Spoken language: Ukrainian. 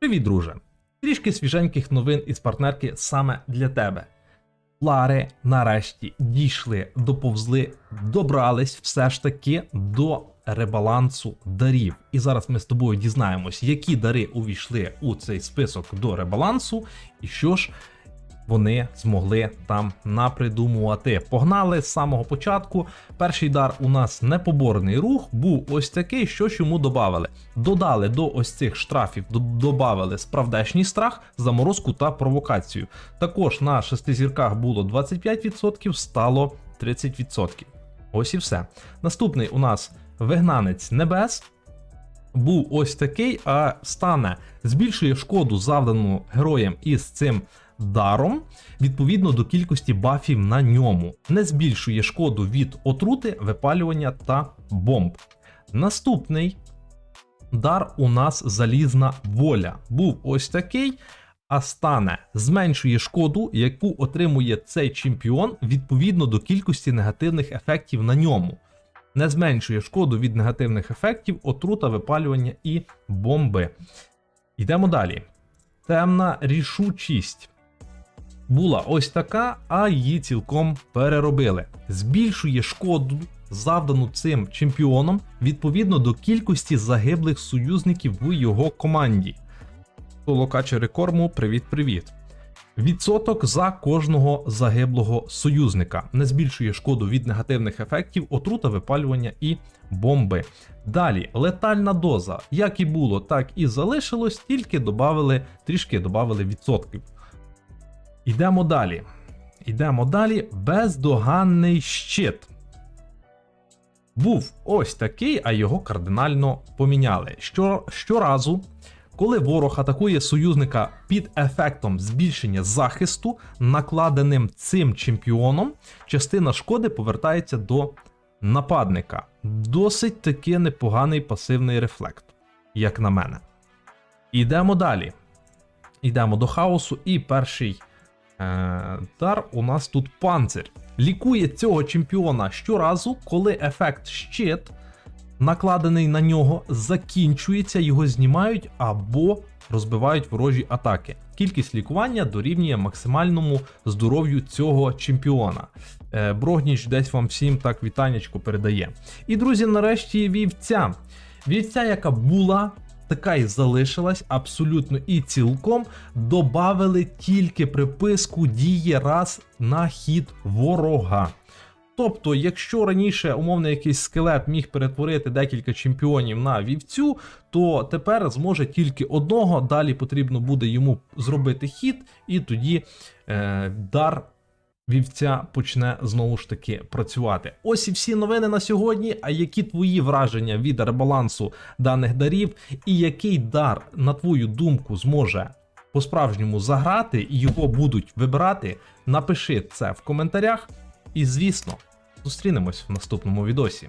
Привіт, друже! Трішки свіженьких новин із партнерки саме для тебе. Лари нарешті дійшли, доповзли, добрались все ж таки до ребалансу дарів. І зараз ми з тобою дізнаємось, які дари увійшли у цей список до ребалансу, і що ж вони змогли там напридумувати. Погнали з самого початку. Перший дар у нас непоборний рух був ось такий, що ж йому додали. Додали до ось цих штрафів, д- додали справдешній страх, заморозку та провокацію. Також на шести зірках було 25%, стало 30%. Ось і все. Наступний у нас вигнанець небес. Був ось такий, а стане збільшує шкоду, завдану героям із цим даром, відповідно до кількості бафів на ньому. Не збільшує шкоду від отрути, випалювання та бомб. Наступний дар у нас залізна воля. Був ось такий. А стане зменшує шкоду, яку отримує цей чемпіон відповідно до кількості негативних ефектів на ньому. Не зменшує шкоду від негативних ефектів, отрута, випалювання і бомби. Йдемо далі. Темна рішучість. Була ось така, а її цілком переробили. Збільшує шкоду, завдану цим чемпіоном, відповідно до кількості загиблих союзників в його команді. Локачери корму, привіт-привіт. Відсоток за кожного загиблого союзника не збільшує шкоду від негативних ефектів, отрута, випалювання і бомби. Далі летальна доза, як і було, так і залишилось, тільки добавили, трішки додали відсотків. Йдемо далі. Йдемо далі. Бездоганний щит. Був ось такий, а його кардинально поміняли. Що, щоразу, коли ворог атакує союзника під ефектом збільшення захисту, накладеним цим чемпіоном, частина шкоди повертається до нападника. Досить таки непоганий пасивний рефлект, як на мене. Йдемо далі. Йдемо до хаосу, і перший е, дар у нас тут панцир. Лікує цього чемпіона щоразу, коли ефект щит накладений на нього, закінчується, його знімають або розбивають ворожі атаки. Кількість лікування дорівнює максимальному здоров'ю цього чемпіона. Е, Брогніч десь вам всім так вітаннячко передає. І друзі, нарешті вівця. Вівця, яка була. Така і залишилась абсолютно і цілком добавили тільки приписку діє раз на хід ворога. Тобто, якщо раніше умовно якийсь скелет міг перетворити декілька чемпіонів на вівцю, то тепер зможе тільки одного. Далі потрібно буде йому зробити хід, і тоді е, дар вівця почне знову ж таки працювати. Ось і всі новини на сьогодні. А які твої враження від ребалансу даних дарів, і який дар, на твою думку, зможе по-справжньому заграти і його будуть вибирати? Напиши це в коментарях. І звісно, зустрінемось в наступному відосі.